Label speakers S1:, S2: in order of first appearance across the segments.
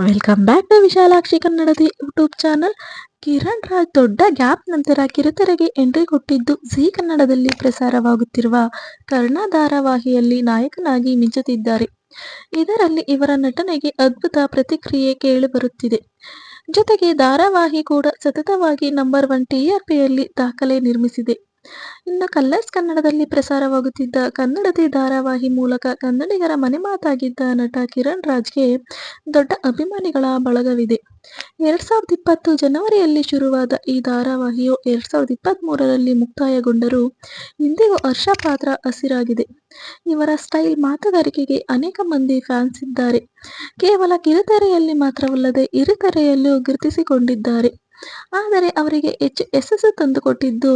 S1: Welcome back to Vishalakshi ಕನ್ನಡದ YouTube channel Kiran Raj ದೊಡ್ಡ gap ನಂತರ ಕಿರುತೆರೆಗೆ ಎಂಟ್ರಿ ಕೊಟ್ಟಿದ್ದು ಜೀ ಕನ್ನಡದಲ್ಲಿ ಪ್ರಸಾರವಾಗುತ್ತಿರುವ ಕರ್ಣ ಧಾರಾವಾಹಿಯಲ್ಲಿ ನಾಯಕನಾಗಿ ಮಿಂಚುತ್ತಿದ್ದಾರೆ. ಇದರಲ್ಲಿ ಇವರ ನಟನೆಗೆ ಅದ್ಭುತ ಪ್ರತಿಕ್ರಿಯೆ ಕೇಳಿಬರುತ್ತಿದೆ ಜೊತೆಗೆ ಧಾರಾವಾಹಿ ಕೂಡ ಸತತವಾಗಿ ನಂಬರ್ ಒನ್ ಟಿಆರ್ಪಿಯಲ್ಲಿ ದಾಖಲೆ ನಿರ್ಮಿಸಿದೆ. ಇನ್ನು ಕಲ್ಲರ್ಸ್ ಕನ್ನಡದಲ್ಲಿ ಪ್ರಸಾರವಾಗುತ್ತಿದ್ದ ಕನ್ನಡತಿ ಧಾರಾವಾಹಿ ಮೂಲಕ ಕನ್ನಡಿಗರ ಮನೆಮಾತಾಗಿದ್ದ ನಟ ಕಿರಣ್ ರಾಜ್ಗೆ ದೊಡ್ಡ ಅಭಿಮಾನಿಗಳ ಬಳಗವಿದೆ. ಎರಡ್ ಸಾವಿರದ ಇಪ್ಪತ್ತು ಜನವರಿಯಲ್ಲಿ ಶುರುವಾದ ಈ ಧಾರಾವಾಹಿಯು ಎರಡ್ ಸಾವಿರದ ಇಪ್ಪತ್ತ್ ಮೂರರಲ್ಲಿ ಮುಕ್ತಾಯಗೊಂಡರೂ ಇಂದಿಗೂ ಹರ್ಷ ಪಾತ್ರ ಹಸಿರಾಗಿದೆ. ಇವರ ಸ್ಟೈಲ್ ಮಾತುಗಾರಿಕೆಗೆ ಅನೇಕ ಮಂದಿ ಫ್ಯಾನ್ಸ್ ಇದ್ದಾರೆ. ಕೇವಲ ಕಿರುತೆರೆಯಲ್ಲಿ ಮಾತ್ರವಲ್ಲದೆ ಇರುತೆರೆಯಲ್ಲೂ ಗುರುತಿಸಿಕೊಂಡಿದ್ದಾರೆ. ಆದರೆ ಅವರಿಗೆ ಹೆಚ್ಚು ಯಶಸ್ಸು ತಂದುಕೊಟ್ಟಿದ್ದು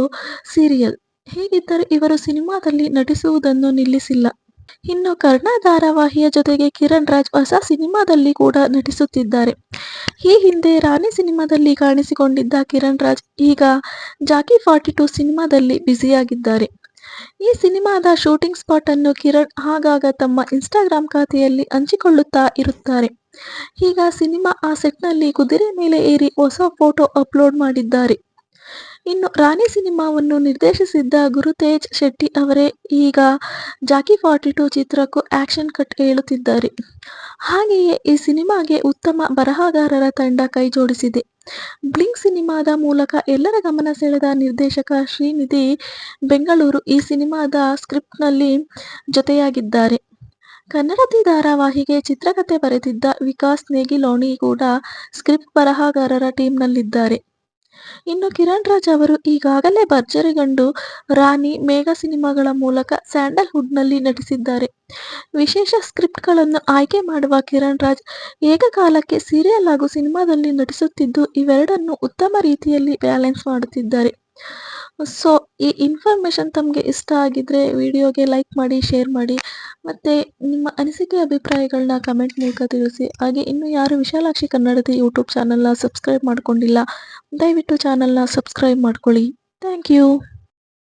S1: ಸೀರಿಯಲ್ ಹೀಗಿದ್ದರೂ ಇವರು ಸಿನಿಮಾದಲ್ಲಿ ನಟಿಸುವುದನ್ನು ನಿಲ್ಲಿಸಿಲ್ಲ. ಇನ್ನು ಕರ್ಣ ಧಾರಾವಾಹಿಯ ಜೊತೆಗೆ ಕಿರಣ್ ರಾಜ್ ಹೊಸ ಸಿನಿಮಾದಲ್ಲಿ ಕೂಡ ನಟಿಸುತ್ತಿದ್ದಾರೆ. ಈ ಹಿಂದೆ ರಾಣಿ ಸಿನಿಮಾದಲ್ಲಿ ಕಾಣಿಸಿಕೊಂಡಿದ್ದ ಕಿರಣ್ ರಾಜ್ ಈಗ ಜಾಕಿ ಫಾರ್ಟಿ ಟು ಸಿನಿಮಾದಲ್ಲಿ ಬ್ಯುಸಿಯಾಗಿದ್ದಾರೆ. ಈ ಸಿನಿಮಾದ ಶೂಟಿಂಗ್ ಸ್ಪಾಟ್ ಅನ್ನು ಕಿರಣ್ ಆಗಾಗ ತಮ್ಮ ಇನ್ಸ್ಟಾಗ್ರಾಮ್ ಖಾತೆಯಲ್ಲಿ ಹಂಚಿಕೊಳ್ಳುತ್ತಾ ಇರುತ್ತಾರೆ. ಈಗ ಸಿನಿಮಾ ಆ ಸೆಟ್ನಲ್ಲಿ ಕುದುರೆ ಮೇಲೆ ಏರಿ ಹೊಸ ಫೋಟೋ ಅಪ್ಲೋಡ್ ಮಾಡಿದ್ದಾರೆ. ಇನ್ನು ರಾಣಿ ಸಿನಿಮಾವನ್ನು ನಿರ್ದೇಶಿಸಿದ್ದ ಗುರುತೇಜ್ ಶೆಟ್ಟಿ ಅವರೇ ಈಗ ಜಾಕಿ ಫಾರ್ಟಿ ಟು ಚಿತ್ರಕ್ಕೂ ಆಕ್ಷನ್ ಕಟ್ ಹೇಳುತ್ತಿದ್ದಾರೆ. ಹಾಗೆಯೇ ಈ ಸಿನಿಮಾಗೆ ಉತ್ತಮ ಬರಹಗಾರರ ತಂಡ ಕೈಜೋಡಿಸಿದೆ ಬ್ಲಿಂಕ್ ಸಿನಿಮಾದ ಮೂಲಕ ಎಲ್ಲರ ಗಮನ ಸೆಳೆದ ನಿರ್ದೇಶಕ ಶ್ರೀನಿಧಿ ಬೆಂಗಳೂರು ಈ ಸಿನಿಮಾದ ಸ್ಕ್ರಿಪ್ಟ್ನಲ್ಲಿ ಜೊತೆಯಾಗಿದ್ದಾರೆ. ಕನ್ನಡತಿ ಧಾರಾವಾಹಿಗೆ ಚಿತ್ರಕಥೆ ಬರೆದಿದ್ದ ವಿಕಾಸ್ ನೇಗಿಲೋಣಿ ಕೂಡ ಸ್ಕ್ರಿಪ್ಟ್ ಬರಹಗಾರರ ಟೀಮ್ನಲ್ಲಿದ್ದಾರೆ. ಇನ್ನು ಕಿರಣ್ ರಾಜ್ ಅವರು ಈಗಾಗಲೇ ಭರ್ಜರಿ ಗಂಡು ರಾಣಿ ಮೇಘ ಸಿನಿಮಾಗಳ ಮೂಲಕ ಸ್ಯಾಂಡಲ್ವುಡ್ನಲ್ಲಿ ನಟಿಸಿದ್ದಾರೆ. ವಿಶೇಷ ಸ್ಕ್ರಿಪ್ಟ್ಗಳನ್ನು ಆಯ್ಕೆ ಮಾಡುವ ಕಿರಣ್ ರಾಜ್ ಏಕಕಾಲಕ್ಕೆ ಸೀರಿಯಲ್ ಹಾಗೂ ಸಿನಿಮಾದಲ್ಲಿ ನಟಿಸುತ್ತಿದ್ದು, ಇವೆರಡನ್ನು ಉತ್ತಮ ರೀತಿಯಲ್ಲಿ ಬ್ಯಾಲೆನ್ಸ್ ಮಾಡುತ್ತಿದ್ದಾರೆ. ಸೊ, ಈ ಇನ್ಫಾರ್ಮೇಷನ್ ತಮಗೆ ಇಷ್ಟ ಆಗಿದ್ರೆ ವಿಡಿಯೋಗೆ ಲೈಕ್ ಮಾಡಿ, ಶೇರ್ ಮಾಡಿ. ಮತ್ತು ನಿಮ್ಮ ಅನಿಸಿಕೆ ಅಭಿಪ್ರಾಯಗಳನ್ನ ಕಮೆಂಟ್ ಮೂಲಕ ತಿಳಿಸಿ. ಹಾಗೆ ಇನ್ನು ಯಾರು ವಿಶಾಲಾಕ್ಷಿ ಕನ್ನಡದ ಯೂಟ್ಯೂಬ್ ಚಾನಲ್ನ ಸಬ್ಸ್ಕ್ರೈಬ್ ಮಾಡ್ಕೊಂಡಿಲ್ಲ, ದಯವಿಟ್ಟು ಚಾನಲ್ನ ಸಬ್ಸ್ಕ್ರೈಬ್ ಮಾಡ್ಕೊಳ್ಳಿ. Thank you